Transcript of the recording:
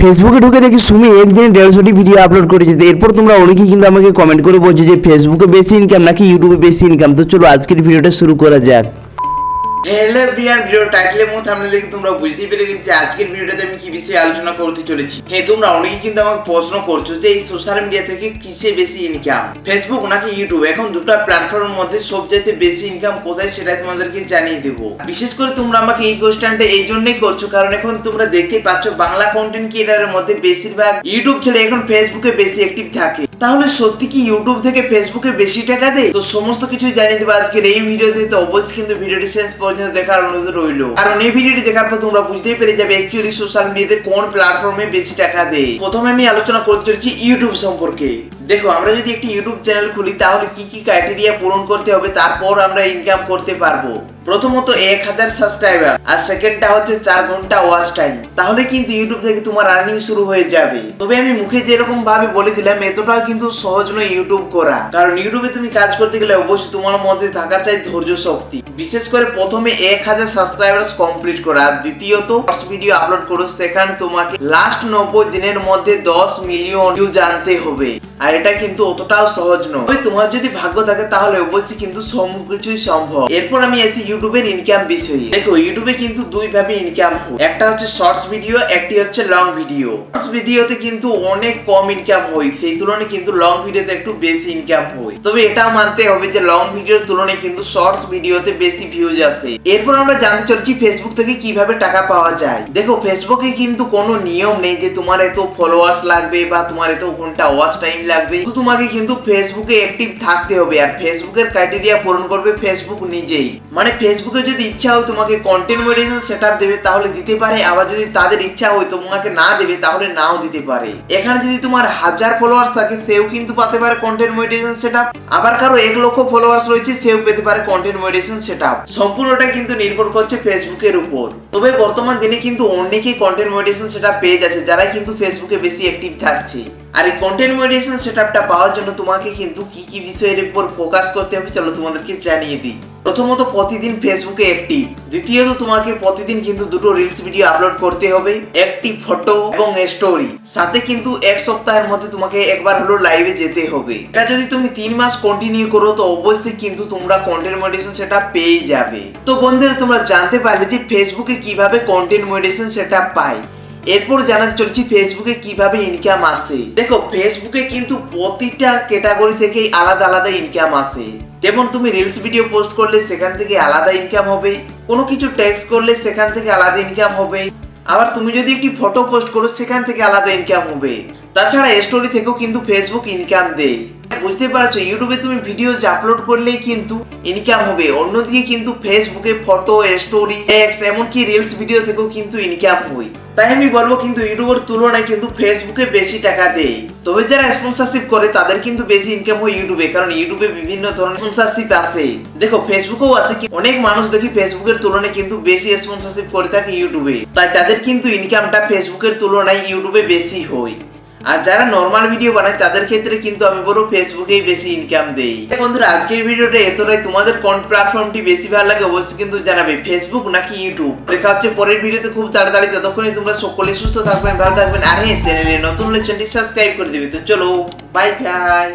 ফেসবুকে ঢুকে দেখি সুমি একদিনে দেড়শোটি ভিডিও আপলোড করেছে। এরপর তোমরা অনেকেই কিন্তু আমাকে কমেন্ট করে বলছে যে ফেসবুকে বেশি ইনকাম নাকি ইউটিউবে বেশি ইনকাম তো চলো আজকের ভিডিওটা শুরু করা যাক। হ্যালো বিয়ার ভিডিও টাইটেলের মধ্যে থামলে দেখে তোমরা বুঝতেই পেরে গেছি যে আজকের ভিডিওতে আমি কি বিষয়ে আলোচনা করতে চলেছি। হ্যাঁ তোমরা অনেকে কিন্তু আমাকে প্রশ্ন করছ যে এই সোশ্যাল মিডিয়া থেকে কিসে বেশি ইনকাম ফেসবুক নাকি ইউটিউব এখন দুটো প্ল্যাটফর্মের মধ্যে সবচাইতে বেশি ইনকাম কোথায় সেটা তোমাদেরকে জানিয়ে দেবো। বিশেষ করে তোমরা আমাকে এই কোশ্চেনটা এই জন্যই করছ, কারণ এখন তোমরা দেখতেই পাচ্ছ বাংলা কন্টেন্ট ক্রিয়েটারের মধ্যে বেশিরভাগ ইউটিউব ছেড়ে এখন ফেসবুকে বেশি অ্যাক্টিভ থাকে। তাহলে সত্যি কি ইউটিউব থেকে ফেসবুকে বেশি টাকা দেয়? তো সমস্ত কিছু জানিয়ে দেবো আজকের এই ভিডিওতে। তো অবশ্যই কিন্তু ভিডিওটি শেষ পর্যন্ত দেখার অনুরোধ রইল। কারণ এই ভিডিওটি দেখার পর তোমরা বুঝতেই পেরে যাবে অ্যাকচুয়ালি সোশ্যাল মিডিয়াতে কোন প্ল্যাটফর্মে বেশি টাকা দেয়। প্রথমে আমি আলোচনা করতে চলেছি ইউটিউব সম্পর্কে। দেখো, আমরা যদি একটি ইউটিউব চ্যানেল খুলি, তাহলে কি কি ক্রাইটেরিয়া পূরণ করতে হবে, তারপর আমরা ইনকাম করতে পারব। প্রথমত এক হাজার সাবস্ক্রাইবার আর সেকেন্ডটা হচ্ছে চার ঘণ্টা ওয়াচ টাইম তাহলে কিন্তু ইউটিউব থেকে তোমার আর্নিং শুরু হয়ে যাবে। তবে আমি মুখে যেরকম ভাবে বলে দিলাম, এতটাও কিন্তু সহজ নয় ইউটিউব করা। কারণ ইউটিউবে তুমি কাজ করতে গেলে অবশ্যই তোমার মধ্যে থাকা চাই ধৈর্য শক্তি। বিশেষ করে প্রথমে এক হাজার সাবস্ক্রাইবার কমপ্লিট করা, আর দ্বিতীয়ত ভিডিও আপলোড করো, সেখানে তোমাকে লাস্ট নব্বই দিনের মধ্যে দশ মিলিয়ন ভিউ জানতে হবে। আর এটা কিন্তু অতটাও সহজ নয়। তোমার যদি ভাগ্য থাকে তাহলে অবশ্যই কিন্তু সব কিছুই সম্ভব। এরপর আমি আসি ইউটিউবের ইনকাম বিষয়ে। দেখো, ইউটিউবে কিন্তু দুই ভাবে ইনকাম হয়। একটা হচ্ছে শর্টস ভিডিও একটি হচ্ছে লং ভিডিও শর্টস ভিডিওতে কিন্তু অনেক কম ইনকাম হয়। সেই তুলনায় কিন্তু লং ভিডিওতে একটু বেশি ইনকাম হয়। তবে এটাও মানতে হবে যে লং ভিডিওর তুলনায় কিন্তু শর্টস ভিডিওতে বেশি ভিউজ আসে। এরপর আমরা জানতে চলছি ফেসবুক থেকে কীভাবে টাকা পাওয়া যায়। দেখো ফেসবুকে কিন্তু কোনো নিয়ম নেই যে তোমার এত ফলোয়ার্স লাগবে বা তোমার এত ঘণ্টা ওয়াচ টাইম লাগবে। শুধু তোমাকে কিন্তু ফেসবুকে অ্যাক্টিভ থাকতে হবে আর ফেসবুকের ক্রাইটেরিয়া পূরণ করবে ফেসবুক নিজেই। মানে ফেসবুকে যদি ইচ্ছা হয় তোমাকে কন্টেন্ট মডিটেশন সেটআপ দেবে, তাহলে দিতে পারে। আবার যদি তাদের ইচ্ছা হয় তোমাকে না দেবে, তাহলে নাও দিতে পারে। এখানে যদি তোমার হাজার ফলোয়ার্স থাকে, সেও কিন্তু পাতে পারে কন্টেন্ট মডিটেশন সেটআপ আবার কারও এক লক্ষ ফলোয়ার্স রয়েছে, সেও পেতে পারে কন্টেন্ট মডিটেশন সেটআপ সম্পূর্ণটা কিন্তু নির্ভর করছে ফেসবুকের উপর। তবে বর্তমান দিনে কিন্তু অনেকেই কন্টেন্ট মডিটেশন সেটআপ পেয়ে যাচ্ছে যারা কিন্তু ফেসবুকে বেশি অ্যাক্টিভ থাকছে। আর এই কন্টেন্ট মডিটেশন সেটআপটা পাওয়ার জন্য তোমাকে কিন্তু কি কি বিষয়ের উপর ফোকাস করতে হবে চলো তোমাদেরকে জানিয়ে দিই। প্রথমত প্রতিদিন ফেসবুকে একটি, দ্বিতীয়ত তোমাকে প্রতিদিন কিন্তু দুটো রিলস ভিডিও আপলোড করতে হবে, একটি ফটো এবং স্টোরি সাথে কিন্তু এক সপ্তাহের মধ্যে তোমাকে একবার হলো লাইভে যেতে হবে। এটা যদি তুমি তিন মাস কন্টিনিউ করো, তো অবশ্যই কিন্তু তোমরা কন্টেন্ট মডিটেশন সেটা পেয়ে যাবে। তো বন্ধুরা, তোমরা জানতে পারলে যে ফেসবুকে কীভাবে কন্টেন্ট মডিটেশন সেটা পায়। এরপর জানাতে চলছি ফেসবুকে কীভাবে ইনকাম আসে। দেখো ফেসবুকে কিন্তু প্রতিটা ক্যাটাগরি থেকেই আলাদা আলাদা ইনকাম আসে। যেমন তুমি রিলস ভিডিও পোস্ট করলে সেখান থেকে আলাদা ইনকাম হবে, কোনো কিছু ট্যাক্স করলে সেখান থেকে আলাদা ইনকাম হবে। আবার তুমি যদি একটি ফটো পোস্ট করো, সেখান থেকে আলাদা ইনকাম হবে। তাছাড়া স্টোরি থেকেও কিন্তু ফেসবুক ইনকাম দেয়। বুঝতে পারছ ইউটিউবে তুমি ভিডিও আপলোড করলেই কিন্তু ইনকাম হবে। অন্যদিকে কিন্তু ফেসবুকে ফটো স্টোরি ট্যাক্স এমনকি রিলস ভিডিও থেকেও কিন্তু ইনকাম হয় তাই আমি বলব কিন্তু ইউটিউবের তুলনায় কিন্তু ফেসবুকে বেশি টাকা দেয়। তবে যারা স্পন্সরশিপ করে, তাদের কিন্তু বেশি ইনকাম হয় ইউটিউবে কারণ ইউটিউবে বিভিন্ন ধরনের স্পন্সরশিপ আছে। দেখো ফেসবুকেও আছে অনেক মানুষ দেখি ফেসবুকের তুলনায় কিন্তু বেশি স্পন্সরশিপ করে থাকে ইউটিউবে তাই তাদের কিন্তু ইনকামটা ফেসবুকের তুলনায় ইউটিউবে বেশি হয়। আর যারা নর্মাল ভিডিও বানায়, তাদের ক্ষেত্রে কিন্তু আমি বলব ফেসবুকেই বেশি ইনকাম দেই। বন্ধুরা, আজকের ভিডিওটা এতটাই। তোমাদের কোন প্ল্যাটফর্মটি বেশি ভালো লাগে অবশ্যই কিন্তু জানাবে। ফেসবুক নাকি ইউটিউব দেখা হচ্ছে পরের ভিডিওতে খুব তাড়াতাড়ি। যতক্ষণই তোমরা সকলে সুস্থ থাকবেন, ভালো থাকবেন। আর হ্যাঁ চ্যানেলে নতুন হলে চ্যানেলটি সাবস্ক্রাইব করে দিবে। তো চলো বাই বাই